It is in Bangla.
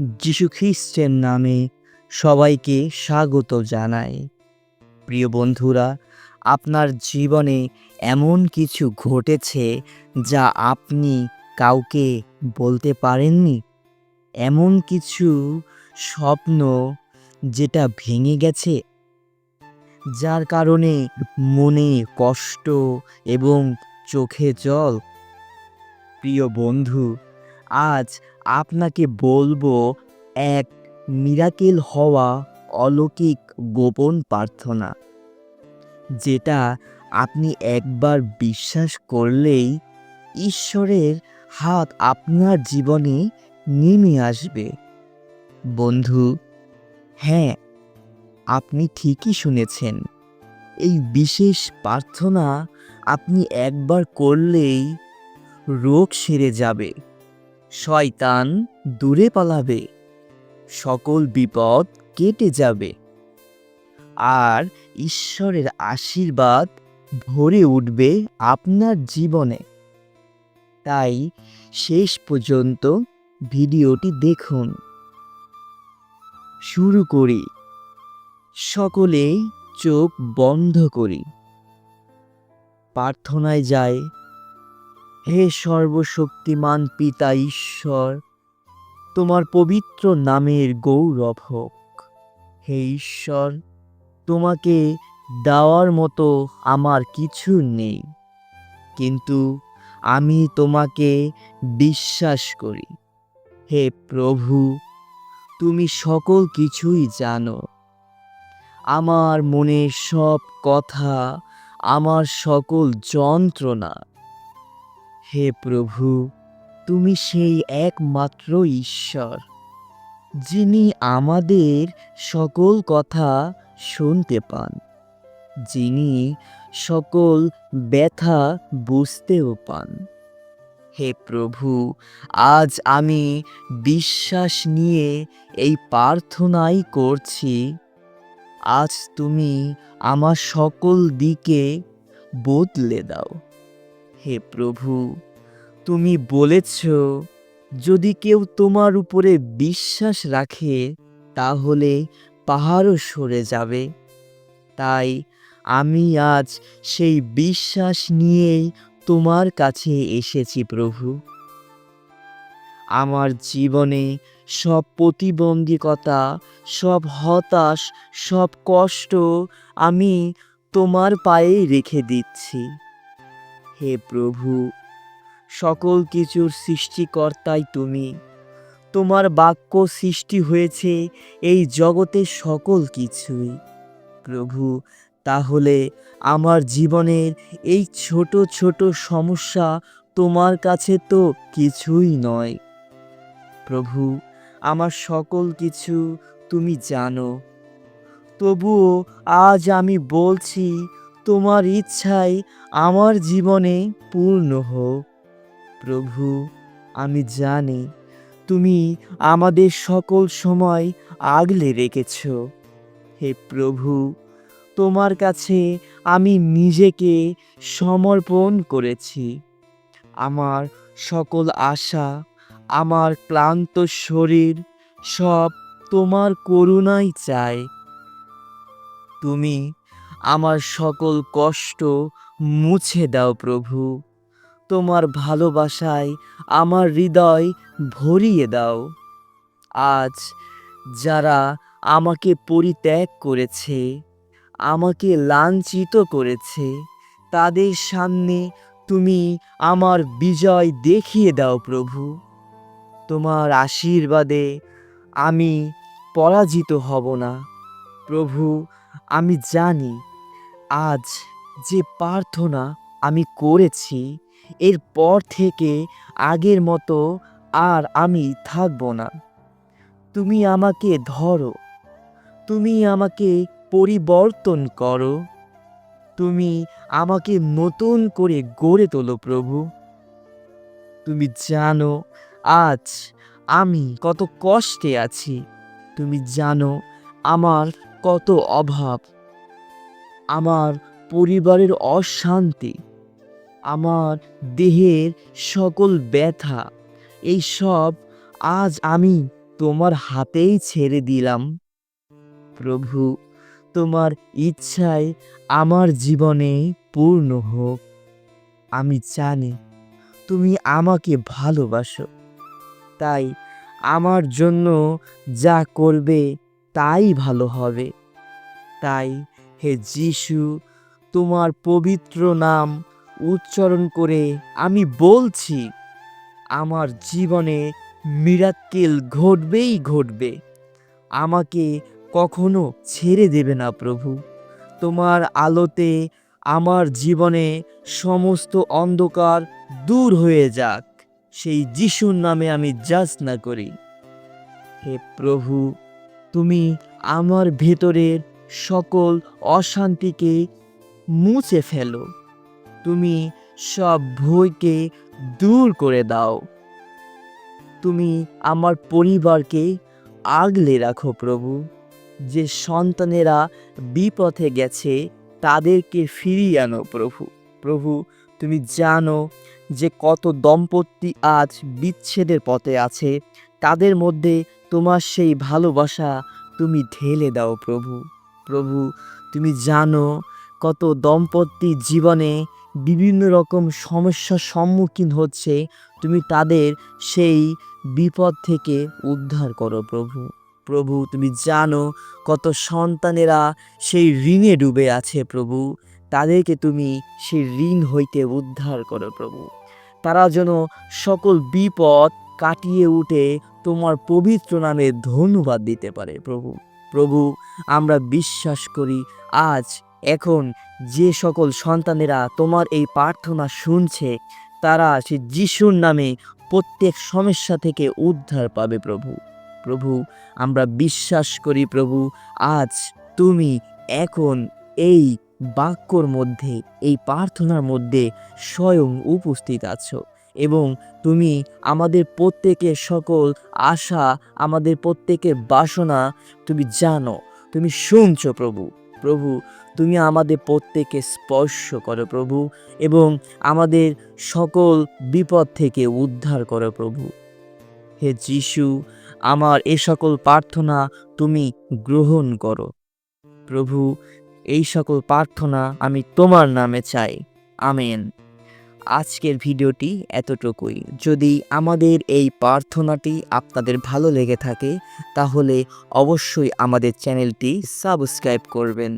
যীশুখ্রিস্টের নামে সবাইকে স্বাগত জানাই। প্রিয় বন্ধুরা, আপনার জীবনে এমন কিছু ঘটেছে যা আপনি কাউকে বলতে পারেননি? এমন কিছু স্বপ্ন যেটা ভেঙে গেছে? যার কারণে মনে কষ্ট এবং চোখে জল? প্রিয় বন্ধু আজ আপনাকে বলব, এক মিরাকেল হওয়া অলৌকিক গোপন প্রার্থনা, যেটা আপনি একবার বিশ্বাস করলেই ঈশ্বরের হাত আপনার জীবনে নেমে আসবে। বন্ধু হ্যাঁ আপনি ঠিকই শুনেছেন, এই বিশেষ প্রার্থনা আপনি একবার করলেই রোগ সেরে যাবে। শয়তান দূরে পালাবে, সকল বিপদ কেটে যাবে। আর ঈশ্বরের আশীর্বাদ ভরে উঠবে আপনার জীবনে। তাই শেষ পর্যন্ত ভিডিওটি দেখুন। শুরু করি। সকলেই চোখ বন্ধ করি। প্রার্থনায় যায় হে সর্বশক্তিমান পিতা ঈশ্বর, তোমার পবিত্র নামের গৌরব হোক। হে ঈশ্বর, তোমাকে দেওয়ার মতো আমার কিছু নেই, কিন্তু আমি তোমাকে বিশ্বাস করি। হে প্রভু, তুমি সকল কিছুই জানো। আমার মনের সব কথা, আমার সকল যন্ত্রণা হে প্রভু, তুমি সেই একমাত্র ঈশ্বর, যিনি আমাদের সকল কথা শুনতে পান, যিনি সকল ব্যথা বুঝতেও পান। হে প্রভু, আজ আমি বিশ্বাস নিয়ে এই প্রার্থনাই করছি, আজ তুমি আমার সকল দিকে বদলে দাও। হে প্রভু, তুমি বলেছ, যদি কেউ তোমার উপরে বিশ্বাস রাখে, তাহলে পাহাড়ও সরে যাবে। তাই আমি আজ সেই বিশ্বাস নিয়েই তোমার কাছে এসেছি প্রভু। আমার জীবনে সব প্রতিবন্ধকতা, সব হতাশ, সব কষ্ট আমি তোমার পায়ে রেখে দিচ্ছি। হে প্রভু, সকল কিছুর সৃষ্টিকর্তাই তুমি। তোমার বাক্য সৃষ্টি হয়েছে এই জগতের সকল কিছুই। প্রভু, তাহলে আমার জীবনের এই ছোট ছোট সমস্যা তোমার কাছে তো কিছুই নয়। প্রভু, আমার সকল কিছু তুমি জানো। তবুও আজ আমি বলছি তোমার ইচ্ছাই আমার জীবনে পূর্ণ হোক। প্রভু, আমি জানি তুমি আমাদের সকল সময় আগলে রেখেছ। হে প্রভু, তোমার কাছে আমি নিজেকে সমর্পণ করেছি। আমার সকল আশা, আমার ক্লান্ত শরীর সব তোমার করুণাই চায়। তুমি আমার সকল কষ্ট মুছে দাও প্রভু। তোমার ভালোবাসায় আমার হৃদয় ভরিয়ে দাও। আজ যারা আমাকে পরিত্যাগ করেছে, আমাকে লাঞ্ছিত করেছে, তাদের সামনে তুমি আমার বিজয় দেখিয়ে দাও প্রভু। তোমার আশীর্বাদে আমি পরাজিত হব না। প্রভু, আমি জানি আজ যে প্রার্থনা আমি করেছি এরপর থেকে আগের মতো আর আমি থাকব না। তুমি আমাকে ধরো, তুমি আমাকে পরিবর্তন করো, তুমি আমাকে নতুন করে গড়ে তোলো প্রভু। তুমি জানো, আজ আমি কত কষ্টে আছি, তুমি জানো আমার কত অভাব। আমার পরিবারের অশান্তি, আমার দেহের সকল ব্যথা, এই সব আজ আমি তোমার হাতেই ছেড়ে দিলাম। প্রভু, তোমার ইচ্ছায় আমার জীবনে পূর্ণ হোক। আমি জানি তুমি আমাকে ভালোবাসো, তাই আমার জন্য যা করবে তাই ভালো হবে। তাই হে যিশু, তোমার পবিত্র নাম উচ্চারণ করে আমি বলছি, আমার জীবনে মিরাক্কেল ঘটবেই ঘটবে। আমাকে কখনো ছেড়ে দেবে না প্রভু। তোমার আলোতে আমার জীবনে সমস্ত অন্ধকার দূর হয়ে যাক। সেই যিশুর নামে আমি যাচনা করি। হে প্রভু, তুমি আমার ভেতরের সকল অশান্তিকে মুছে ফেলো। তুমি সব ভয়কে দূর করে দাও। তুমি আমার পরিবারকে আগলে রাখো প্রভু। যে সন্তানেরা বিপথে গেছে, তাদেরকে ফিরিয়ে আনো প্রভু। প্রভু, তুমি জানো যে কত দম্পতি আজ বিচ্ছেদের পথে আছে। তাদের মধ্যে তোমার সেই ভালোবাসা তুমি ঢেলে দাও প্রভু। প্রভু, তুমি জানো কত দম্পতি জীবনে বিভিন্ন রকম সমস্যার সম্মুখীন হচ্ছে। তুমি তাদের সেই বিপদ থেকে উদ্ধার করো প্রভু। প্রভু, তুমি জানো কত সন্তানেরা সেই ঋণে ডুবে আছে প্রভু। তাদেরকে তুমি সেই ঋণ হইতে উদ্ধার করো প্রভু। তারা যেন সকল বিপদ কাটিয়ে উঠে তোমার পবিত্র নামে ধন্যবাদ দিতে পারে প্রভু। প্রভু, আমরা বিশ্বাস করি, আজ, এখন, যে সকল সন্তানেরা তোমার এই প্রার্থনা শুনছে, তারা সে যিশুর নামে প্রত্যেক সমস্যা থেকে উদ্ধার পাবে প্রভু। প্রভু, আমরা বিশ্বাস করি প্রভু, আজ তুমি এখন এই বাক্যর মধ্যে, এই প্রার্থনার মধ্যে স্বয়ং উপস্থিত আছো। এবং তুমি আমাদের প্রত্যেকের সকল আশা, আমাদের প্রত্যেকের বাসনা তুমি জানো, তুমি শুনছো প্রভু। প্রভু, তুমি আমাদের প্রত্যেকে স্পর্শ করো প্রভু এবং আমাদের সকল বিপদ থেকে উদ্ধার করো প্রভু। হে যিশু, আমার এ সকল প্রার্থনা তুমি গ্রহণ করো। প্রভু, এই সকল প্রার্থনা আমি তোমার নামে চাই। আমেন। আজকের ভিডিওটি এতটুকুই। যদি আমাদের এই প্রার্থনাটি আপনাদের ভালো লেগে থাকে, তাহলে অবশ্যই আমাদের চ্যানেলটি সাবস্ক্রাইব করবেন।